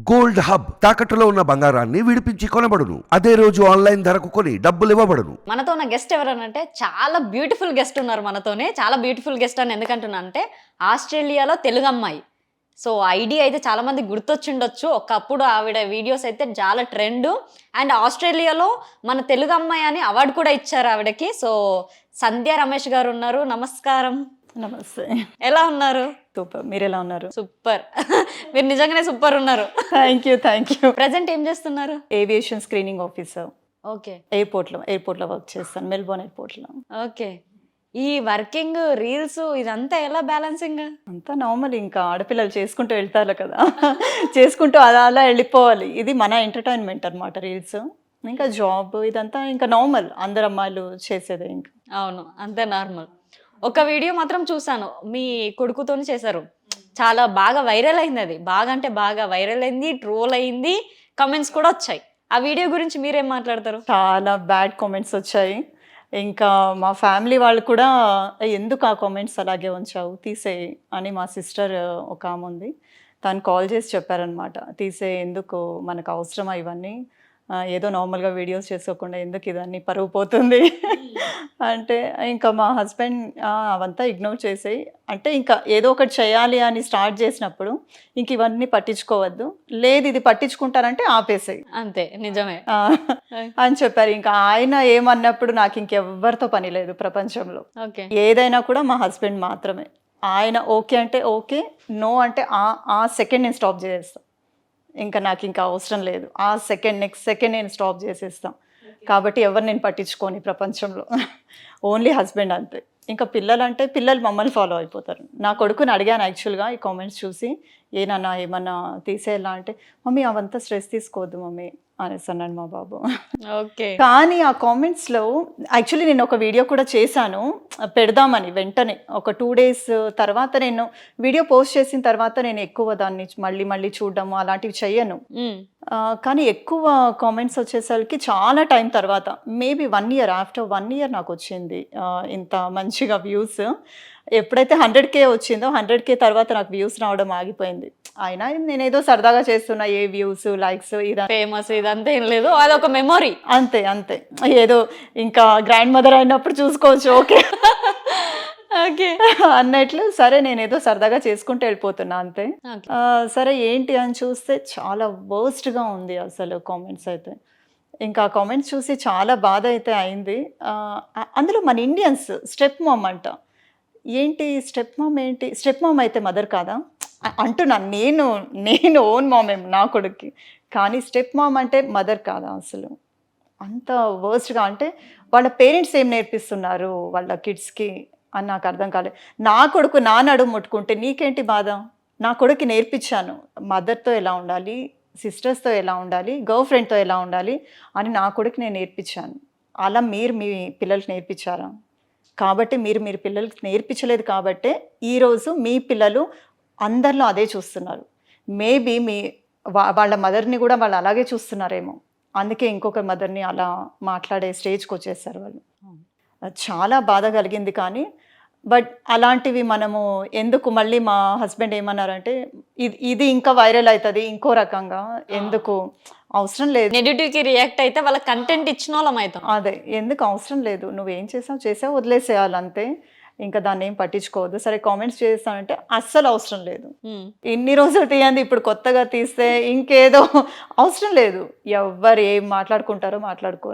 Gold hub తాకట్టులో ఉన్న బంగారాన్ని విడిపించి కొనబడును. అదే రోజు ఆన్లైన్ ధరకు కొని డబ్బులు ఇవ్వబడును. మనతో ఉన్న గెస్ట్ ఎవరనంటే చాలా బ్యూటిఫుల్ గెస్ట్ ఉన్నారు మనతోనే. చాలా బ్యూటిఫుల్ గెస్ట్ అని ఎందుకంటున్నా అంటే ఆస్ట్రేలియాలో తెలుగు అమ్మాయి. సో ఐడియా అయితే చాలా మంది గుర్తొచ్చిండొచ్చు. ఒకప్పుడు ఆవిడ వీడియోస్ అయితే చాలా ట్రెండ్. అండ్ ఆస్ట్రేలియాలో మన తెలుగు అమ్మాయి అని అవార్డు కూడా ఇచ్చారు ఆవిడకి. సో సంధ్య రమేష్ గారు ఉన్నారు. నమస్కారం. నమస్తే. ఎలా ఉన్నారు? సూపర్. మీరు ఎలా ఉన్నారు? సూపర్. మీరు నిజంగానే సూపర్ ఉన్నారు. Thank you thank you. Present ఏం చేస్తున్నారు? Aviation screening officer. ఓకే. ఎయిర్పోర్ట్లో ఎయిర్పోర్ట్లో వర్క్ చేస్తాను మెల్బోర్న్ ఎయిర్పోర్ట్లో. ఓకే. ఈ వర్కింగ్ రీల్స్ ఇదంతా ఎలా బ్యాలెన్సింగ్? అంతా నార్మల్ ఇంకా. ఆడపిల్లలు చేసుకుంటూ వెళ్తారు కదా. చేసుకుంటూ అలా అలా వెళ్ళిపోవాలి. ఇది మన ఎంటర్టైన్మెంట్ అనమాట రీల్స్. ఇంకా జాబ్ ఇదంతా ఇంకా నార్మల్. అందరు అమ్మాయిలు చేసేదే ఇంకా. అవును. అంతే నార్మల్. ఒక వీడియో మాత్రం చూసాను మీ కొడుకుతో చేశారు. చాలా బాగా వైరల్ అయింది అది. బాగా అంటే బాగా వైరల్ అయింది ట్రోల్ అయింది కమెంట్స్ కూడా వచ్చాయి. ఆ వీడియో గురించి మీరేం మాట్లాడతారు? చాలా బ్యాడ్ కామెంట్స్ వచ్చాయి. ఇంకా మా ఫ్యామిలీ వాళ్ళు కూడా ఎందుకు ఆ కామెంట్స్ అలాగే ఉంచావు? తీసేయి అని మా సిస్టర్ ఒక ఆమె ఉంది. తను కాల్ చేసి చెప్పారనమాట తీసే ఎందుకు? మనకు అవసరమా ఇవన్నీ? ఏదో నార్మల్గా వీడియోస్ చేసుకోకుండా ఎందుకు ఇదన్నీ పరువు పోతుంది? అంటే ఇంకా మా హస్బెండ్ అవంతా ఇగ్నోర్ చేసేయి. అంటే ఇంకా ఏదో ఒకటి చేయాలి అని స్టార్ట్ చేసినప్పుడు ఇంక ఇవన్నీ పట్టించుకోవద్దు. లేదు ఇది పట్టించుకుంటారంటే ఆపేసేయి. అంతే నిజమే. అని చెప్పారు. ఇంకా ఆయన ఏమన్నప్పుడు నాకు ఇంకెవ్వరితో పని లేదు ప్రపంచంలో. ఓకే. ఏదైనా కూడా మా హస్బెండ్ మాత్రమే. ఆయన ఓకే అంటే ఓకే నో అంటే ఆ ఆ సెకండ్ నేను స్టాప్ చేసేస్తాను ఇంకా నాకు ఇంకా అవసరం లేదు. ఆ సెకండ్ నెక్స్ట్ సెకండ్ నేను స్టాప్ చేసేస్తాం. కాబట్టి ఎవరు నేను పట్టించుకోని ప్రపంచంలో. ఓన్లీ హస్బెండ్ అంతే. ఇంకా పిల్లలు అంటే పిల్లలు మమ్మల్ని ఫాలో అయిపోతారు. నా కొడుకుని అడిగాను యాక్చువల్గా ఈ కామెంట్స్ చూసి ఏనన్నా ఏమన్నా తీసేయాలా? అంటే మమ్మీ అవంతా స్ట్రెస్ తీసుకోవద్దు మమ్మీ. అనేసి అన్నాడు మా బాబు. ఓకే. కానీ ఆ కామెంట్స్లో యాక్చువల్లీ నేను ఒక వీడియో కూడా చేశాను. పెడదామని వెంటనే ఒక టూ డేస్ తర్వాత నేను వీడియో పోస్ట్ చేసిన తర్వాత నేను ఎక్కువ దాన్ని మళ్ళీ మళ్ళీ చూడడము అలాంటివి చెయ్యను కానీ ఎక్కువ కామెంట్స్ వచ్చేసరికి చాలా టైం తర్వాత maybe one year after one year నాకు వచ్చింది ఇంత మంచిగా వ్యూస్ ఎప్పుడైతే హండ్రెడ్ కే వచ్చిందో హండ్రెడ్ కే తర్వాత నాకు వ్యూస్ రావడం ఆగిపోయింది. అయినా నేను ఏదో సరదాగా చేస్తున్నా ఏ వ్యూస్ లైక్స్ ఇదా ఫేమస్ ఇదంతా ఏం లేదు అదొక మెమొరీ అంతే అంతే. ఏదో ఇంకా గ్రాండ్ మదర్ అయినప్పుడు చూసుకోవచ్చు ఓకే. ఓకే. అన్నట్లు సరే నేను ఏదో సరదాగా చేసుకుంటూ వెళ్ళిపోతున్నా అంతే. సరే ఏంటి అని చూస్తే చాలా వర్స్ట్గా ఉంది అసలు కామెంట్స్ అయితే. ఇంకా కామెంట్స్ చూసి చాలా బాధ అయితే అయింది. అందులో మన ఇండియన్స్ స్టెప్ మామ్ అంట. ఏంటి స్టెప్ మామ్ ఏంటి? స్టెప్ మామ్ అయితే మదర్ కాదా? అ- అంటున్నాను నేను నేను ఓన్ మామేం నా కొడుక్కి. కానీ స్టెప్ మామ్ అంటే మదర్ కాదా అసలు? అంత వర్స్ట్గా అంటే వాళ్ళ పేరెంట్స్ ఏం నేర్పిస్తున్నారు వాళ్ళ కిడ్స్కి అని నాకు అర్థం కాలేదు నా కొడుకు నా నడుము ముట్టుకుంటే నీకేంటి బాధ? నా కొడుకు నేర్పించాను. మదర్తో ఎలా ఉండాలి? సిస్టర్స్తో ఎలా ఉండాలి? గర్ల్ ఫ్రెండ్తో ఎలా ఉండాలి? అని నా కొడుకు నేను నేర్పించాను. అలా మీరు మీ పిల్లలకి నేర్పించారా? కాబట్టి మీరు మీరు పిల్లలకి నేర్పించలేదు కాబట్టే ఈరోజు మీ పిల్లలు అందరిలో అదే చూస్తున్నారు. మేబీ మీ వాళ్ళ మదర్ని కూడా వాళ్ళు అలాగే చూస్తున్నారేమో. అందుకే ఇంకొక మదర్ని అలా మాట్లాడే స్టేజ్కి వచ్చేసారు వాళ్ళు. చాలా బాధ కలిగింది కానీ బట్ అలాంటివి మనము ఎందుకు మళ్ళీ మా హస్బెండ్ ఏమన్నారంటే ఇది ఇది ఇంకా వైరల్ అవుతుంది ఇంకో రకంగా ఎందుకు అవసరం లేదు. నెగిటివ్కి రియాక్ట్ అయితే వాళ్ళ కంటెంట్ ఇచ్చిన వాళ్ళం అవుతాం. అదే ఎందుకు అవసరం లేదు. నువ్వేం చేసావు చేసావు వదిలేసేయాలి అంతే ఇంకా దాన్ని ఏం పట్టించుకోవద్దు. సరే కామెంట్స్ చేస్తానంటే అస్సలు అవసరం లేదు. ఇన్ని రోజులు తీయండి ఇప్పుడు కొత్తగా తీస్తే ఇంకేదో అవసరం లేదు. ఎవ్వరు ఏం మాట్లాడుకుంటారో మాట్లాడుకో